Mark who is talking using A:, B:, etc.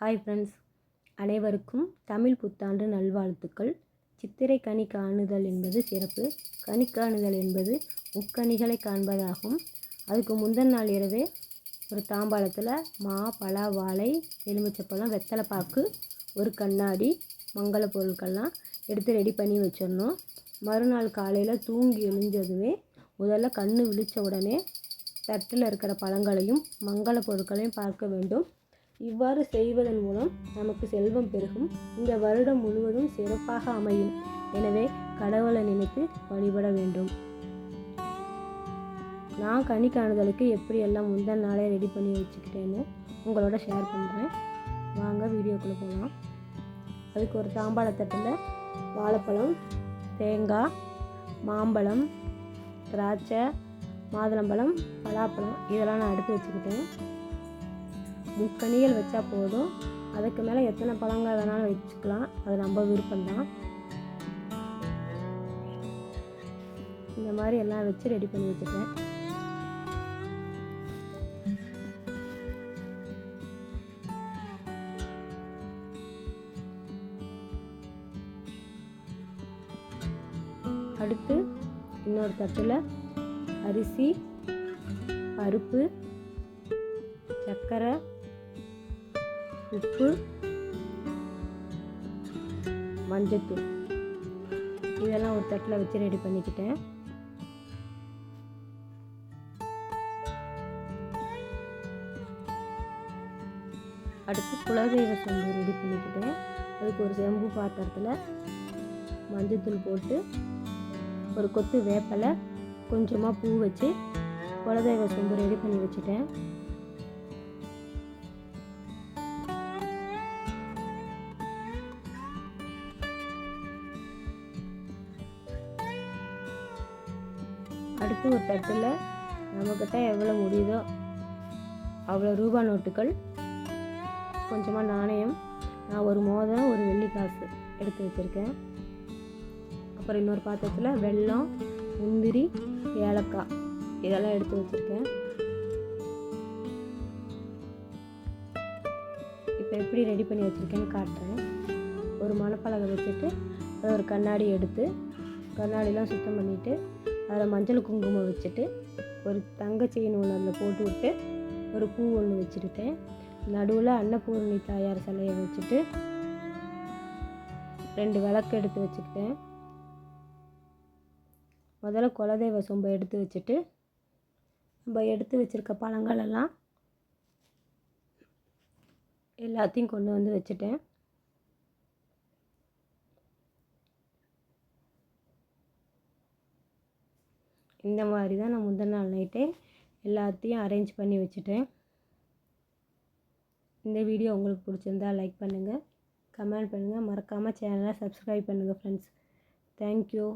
A: Hi friends அனைவருக்கும் தமிழ் புத்தாண்டு நல்வாழ்த்துக்கள். சித்திரை கனி காணுதல் என்பது சிறப்பு. கனி காணுதல் என்பது முக்கனிகளை காண்பதாகும். அதுக்கு முந்தின நாள் இரவே ஒரு தாம்பாளத்தில் மா பலா வாழை எலுமிச்சப்பழம் வெத்தலைப்பாக்கு ஒரு கண்ணாடி மங்கள பொருட்கள்லாம் எடுத்து ரெடி பண்ணி வச்சிடணும். மறுநாள் காலையில் தூங்கி எழுஞ்சதுமே முதல்ல கண் விழித்த உடனே தட்டில் இருக்கிற பழங்களையும் மங்கள பொருட்களையும் பார்க்க வேண்டும். இவ்வாறு செய்வதன் மூலம் நமக்கு செல்வம் பெருகும். இந்த வருடம் முழுவதும் சிறப்பாக அமையும். எனவே கடவுளை நினைத்து வழிபட வேண்டும். நான் கனி காணுதலுக்கு எப்படியெல்லாம் முந்தன நாளே ரெடி பண்ணி வச்சுக்கிட்டேன்னு உங்களோட ஷேர் பண்ணுறேன் வாங்க வீடியோக்குள்ளே போகலாம் அதுக்கு ஒரு தாம்பாளத்தட்டில் வாழைப்பழம் தேங்காய் மாம்பழம் திராட்சை மாதுளம்பழம் பலாப்பழம் இதெல்லாம் நான் எடுத்து வச்சுக்கிட்டேன். முக்கனிகள் வச்சா போதும். அதுக்கு மேலே எத்தனை பழங்கள் வேணாலும் வச்சுக்கலாம். அது நம்ம விருப்பம்தான். இந்த மாதிரி எல்லாம் வச்சு ரெடி பண்ணி வச்சுட்டேன் அடுத்து இன்னொரு தட்டில் அரிசி பருப்பு சர்க்கரை உப்பு மஞ்சத்தூள். இதெல்லாம் ஒரு தட்டில் வச்சு ரெடி பண்ணிக்கிட்டேன். அடுத்து குலதெய்வ சொம்பு ரெடி பண்ணிக்கிட்டேன். அதுக்கு ஒரு செம்பு பாத்திரத்தில் மஞ்சத்தூள் போட்டு ஒரு கொத்து வேப்பலை கொஞ்சமாக பூ வச்சு குலதெய்வ சொம்பு ரெடி பண்ணி வச்சுட்டேன். அடுத்து ஒரு தட்டில் நம்மக்கிட்ட எவ்வளோ முடியுதோ அவ்வளோ ரூபா நோட்டுகள் கொஞ்சமாக நாணயம் நான் ஒரு மோதிரம் ஒரு வெள்ளி காசு எடுத்து வச்சுருக்கேன். அப்புறம் இன்னொரு பாத்திரத்தில் வெல்லம் முந்திரி ஏலக்காய் இதெல்லாம் எடுத்து வச்சுருக்கேன். இப்போ எப்படி ரெடி பண்ணி வச்சுருக்கேன்னு காட்டுறேன். ஒரு மணப்பலகை வச்சுட்டு ஒரு கண்ணாடி எடுத்து கண்ணாடிலாம் சுத்தம் பண்ணிவிட்டு அதில் மஞ்சள் குங்குமம் வச்சுட்டு ஒரு தங்க செயின் ஒன்று அதில் போட்டு விட்டு ஒரு பூ ஒன்று வச்சுருக்கேன். நடுவில் அன்னபூர்ணி தாயார் சிலையை வச்சுட்டு ரெண்டு விளக்கு எடுத்து வச்சுக்கிட்டேன் முதல்ல குலதெய்வ சொம்பை எடுத்து வச்சுட்டு நம்ம எடுத்து வச்சுருக்க பழங்களெல்லாம் எல்லாத்தையும் கொண்டு வந்து வச்சுட்டேன். இந்த மாதிரி தான் நான் முந்தின நாள் நைட்டே எல்லாத்தையும் அரேஞ்ச் பண்ணி வச்சுட்டேன். இந்த வீடியோ உங்களுக்கு பிடிச்சிருந்தா லைக் பண்ணுங்கள் கமெண்ட் பண்ணுங்கள் மறக்காமல் சேனலை சப்ஸ்கிரைப் பண்ணுங்கள் ஃப்ரெண்ட்ஸ் தேங்க்யூ